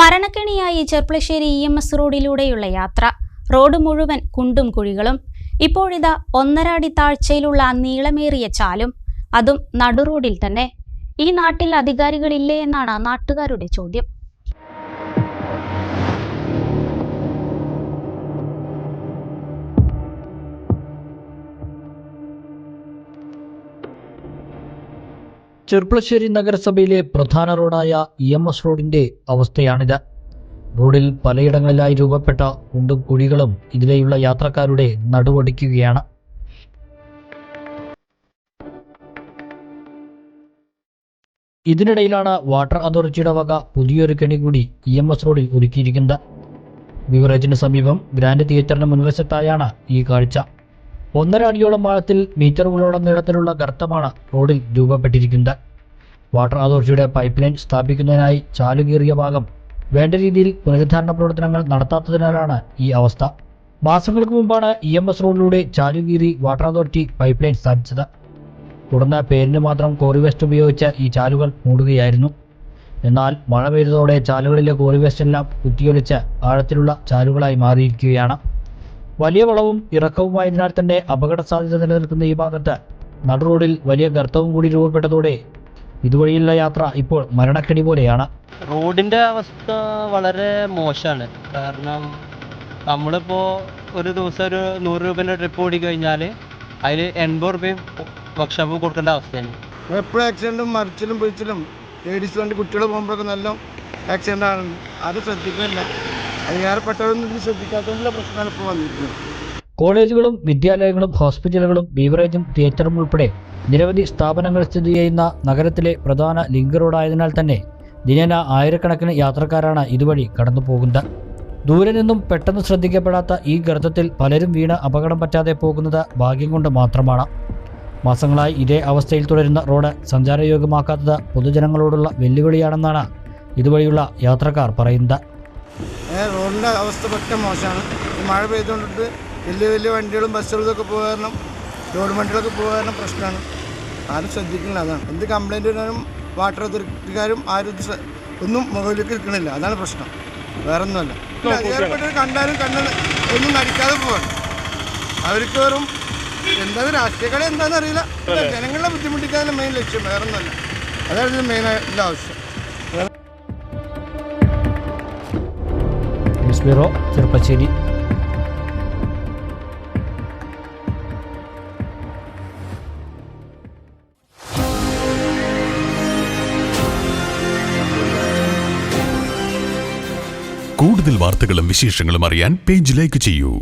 മരണക്കെണിയായി Cherpulassery E M S റോഡിലൂടെയുള്ള യാത്ര. Road മുഴുവൻ കുണ്ടും കുഴികളും. ഇപ്പോഴിതാ ഒന്നര അടി താഴ്ചയിലുള്ള നീളമേറിയ ചാലും അതും നടുറോഡിൽ തന്നെ. ഈ നാട്ടിൽ അധികാരികളില്ലേ എന്നാണ് നാട്ടുകാരുടെ ചോദ്യം. ചെർപ്പളശ്ശേരി നഗരസഭയിലെ പ്രധാന റോഡായ ഇ എം എസ് റോഡിന്റെ അവസ്ഥയാണിത്. റോഡിൽ പലയിടങ്ങളിലായി രൂപപ്പെട്ട കുണ്ടും കുഴികളും ഇതിലെയുള്ള യാത്രക്കാരുടെ നടുവടിക്കുകയാണ്. ഇതിനിടയിലാണ് വാട്ടർ അതോറിറ്റിയുടെ വക പുതിയൊരു കെണി കൂടി ഇ എം എസ് റോഡിൽ ഒരുക്കിയിരിക്കുന്നത്. ബിവറേജിന് സമീപം ഗ്രാൻഡ് തിയേറ്ററിന് മുൻവശത്തായാണ് ഈ കാഴ്ച. ഒന്നര അടിയോളം ആഴത്തിൽ മീറ്ററുകളോളം നീളത്തിലുള്ള ഗർത്തമാണ് റോഡിൽ രൂപപ്പെട്ടിരിക്കുന്നത്. വാട്ടർ അതോറിറ്റിയുടെ പൈപ്പ് ലൈൻ സ്ഥാപിക്കുന്നതിനായി ചാലുകീറിയ ഭാഗം വേണ്ട രീതിയിൽ പുനരുദ്ധാരണ പ്രവർത്തനങ്ങൾ നടത്താത്തതിനാലാണ് ഈ അവസ്ഥ. മാസങ്ങൾക്ക് മുമ്പാണ് ഇ എം എസ് റോഡിലൂടെ ചാലുകീറി വാട്ടർ അതോറിറ്റി പൈപ്പ് ലൈൻ സ്ഥാപിച്ചത്. തുടർന്ന് പേരിന് മാത്രം കോറി വേസ്റ്റ് ഉപയോഗിച്ച് ഈ ചാലുകൾ മൂടുകയായിരുന്നു. എന്നാൽ മഴ പെയ്തതോടെ ചാലുകളിലെ കോറി വേസ്റ്റ് എല്ലാം കുത്തിയൊലിച്ച് ആഴത്തിലുള്ള ചാലുകളായി മാറിയിരിക്കുകയാണ്. വലിയ വളവും ഇറക്കവുമായതിനാൽ തന്നെ അപകട സാധ്യത നിലനിൽക്കുന്ന ഈ ഭാഗത്ത് നടുറോഡിൽ വലിയ ഗർത്തവും കൂടി രൂപപ്പെട്ടതോടെ ഇതുവഴിയുള്ള യാത്ര ഇപ്പോൾ മരണക്കെണി പോലെയാണ്. റോഡിന്റെ അവസ്ഥ വളരെ മോശമാണ്. കാരണം നമ്മളിപ്പോൾ ഒരു ദിവസം ഒരു നൂറ് രൂപേന്റെ ട്രിപ്പ് ഓടി കഴിഞ്ഞാൽ അതിൽ എൺപത് റുപ്യയും ഭക്ഷണം കൊടുക്കേണ്ട അവസ്ഥയാണ്. എപ്പോഴും ആക്സിഡന്റും മറിച്ചിലും പിടിച്ചിലും ലേഡീസ് വണ്ടി കുട്ടികൾ പോകുമ്പോഴൊക്കെ നല്ല ആക്സിഡന്റ് ആണ്. അത് ശ്രദ്ധിക്കുന്നില്ല. കോളേജുകളും വിദ്യാലയങ്ങളും ഹോസ്പിറ്റലുകളും ബീവറേജും തിയേറ്ററും ഉൾപ്പെടെ നിരവധി സ്ഥാപനങ്ങൾ സ്ഥിതി ചെയ്യുന്ന നഗരത്തിലെ പ്രധാന ലിങ്ക് റോഡായതിനാൽ തന്നെ ദിനേന ആയിരക്കണക്കിന് യാത്രക്കാരാണ് ഇതുവഴി കടന്നു പോകുന്നത് ദൂരെ നിന്നും പെട്ടെന്ന് ശ്രദ്ധിക്കപ്പെടാത്ത ഈ ഗർത്തത്തിൽ പലരും വീണ് അപകടം പറ്റാതെ പോകുന്നത് ഭാഗ്യം കൊണ്ട് മാത്രമാണ്. മാസങ്ങളായി ഇതേ അവസ്ഥയിൽ തുടരുന്ന റോഡ് സഞ്ചാരയോഗ്യമാക്കാത്തത് പൊതുജനങ്ങളോടുള്ള വെല്ലുവിളിയാണെന്നാണ് ഇതുവഴിയുള്ള യാത്രക്കാർ പറയുന്നത്. റോഡിന്റെ അവസ്ഥ പറ്റ മോശമാണ്. മഴ പെയ്തുകൊണ്ടിട്ട് വലിയ വലിയ വണ്ടികളും ബസ്സുകളും ഇതൊക്കെ പോകാൻ കാരണം ലോഡ് വണ്ടികളൊക്കെ പോകാൻ കാരണം പ്രശ്നമാണ്. ആരും ശ്രദ്ധിക്കുന്നില്ല അതാണ്. എന്ത് കംപ്ലൈന്റ് വരാനും വാട്ടർ അതോറിറ്റിക്കാരും ആരും ഒന്നും മുകളിലേക്ക് നിൽക്കണില്ല അതാണ് പ്രശ്നം. വേറെ ഒന്നുമല്ല കണ്ടാലും കണ്ട ഒന്നും നടിക്കാതെ പോവാണ്. അവർക്ക് വെറും എന്താ രാഷ്ട്രീയ കളി എന്താണെന്ന് അറിയില്ല. ജനങ്ങളെ ബുദ്ധിമുട്ടിക്കാതെ മെയിൻ ലക്ഷ്യം വേറെ ഒന്നുമല്ല അതായത് ഇതിന് മെയിനായിട്ടുള്ള ആവശ്യം. ബ്യൂറോ ചെറുപ്പശ്ശേരി കൂടുതൽ വാർത്തകളും വിശേഷങ്ങളും അറിയാൻ പേജ് ലൈക്ക് ചെയ്യൂ.